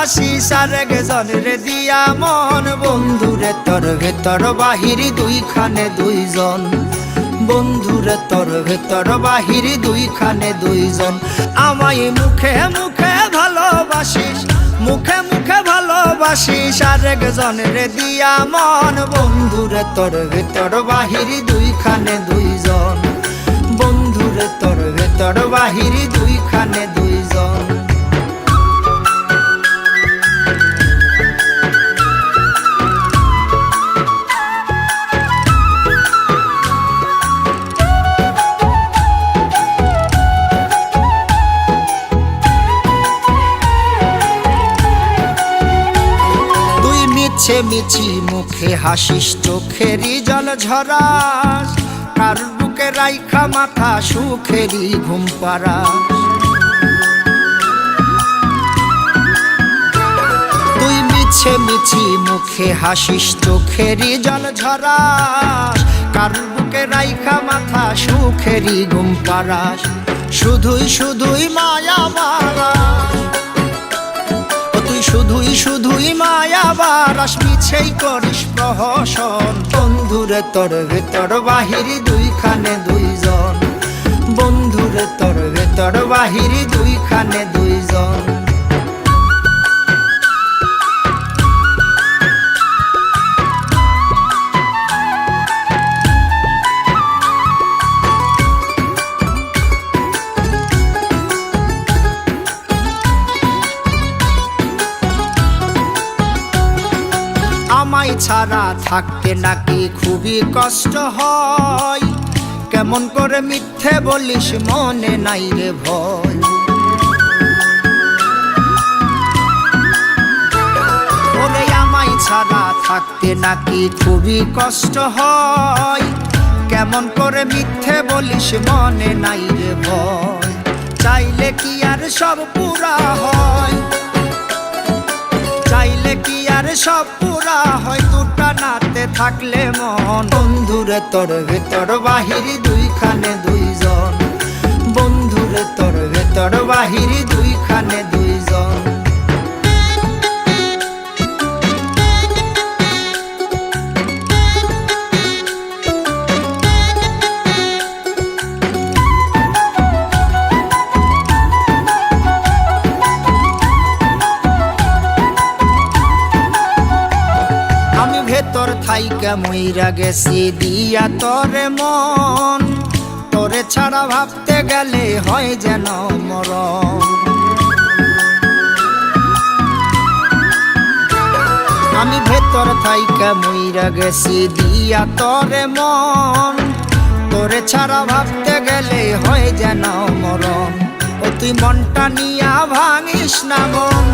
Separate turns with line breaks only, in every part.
ভালোবাসিস আর রে দিয়া মন। বন্ধুরে, তোর ভেতর বাহির দুইখানে দুইজন। বন্ধুরে, তোর ভেতর বাহির দুইখানে দুইজন। আমায় মুখে মুখে ভালোবাসিস, মুখে মুখে ভালোবাসিস। আর রে দিয়া মন। বন্ধুরে, তোর ভেতর বাহির দুইখানে দুইজন। বন্ধুরে, তোর ভেতর বাহির দুইখানে মিছে মিছি মুখে হাসিস, চোখেরই জল ঝরাস। কার বুকে রাইখা মাথা, সুখেরই ঘুম পাড়াস। তুই মিছে মিছি মুখে হাসিস, চোখেরই জল ঝরাস। কার বুকে রাইখা মাথা, সুখেরই ঘুম পাড়াস। শুধুই শুধুই মায়া তুই শুধুই শুধুই মায়াবার মিছেই করিস প্রহসন। বন্ধুরে তোর ভেতর বাহিরি দুইখানে দুইজন। বন্ধুরে তোর ভেতর বাহিরি দুইখানে দুইজন। ছাড়া থাকতে নাকি খুবই কষ্ট হয়। কেমন করে মিথ্যে বলিস মনে নাই রে ভয়। ছাড়া থাকতে নাকি খুবই কষ্ট হয়। কেমন করে মিথ্যে বলিস মনে নাই রে ভয়। চাইলে কি আর সব পুরা হয়? চাইলে কি আর সব পুরা হয়? দুটা নাতে থাকলে মন। বন্ধুরে, তোর ভেতর বাহিরি দুইখানে দুইজন। বন্ধুরে, তোর ভেতর বাহিরি থাইকা মইরা গেছি, দিয়া তোরে মন। তোরে ছাড়া ভাবতে গেলে হয় যেন মরণ। আমি ভেতর থাইকা মইরা গেছি, দিয়া তোরে মন। তোরে ছাড়া ভাবতে গেলে হয় যেন মরণ। ও তুই মনটা নিয়া ভাঙিস না মন।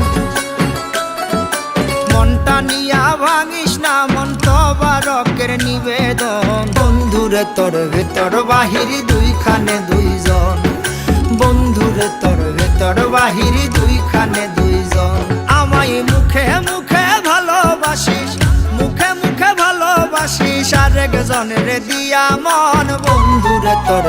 নিবেদন। বন্ধুরে, তোর ভেতর বাহিরি দুইখানে দুইজন। বন্ধুরে, তোর ভেতর বাহিরি দুইখানে দুইজন। আমায় মুখে মুখে ভালোবাসিস, মুখে মুখে ভালোবাসিস আর একজনের দিয়া মন। বন্ধুরে, তোর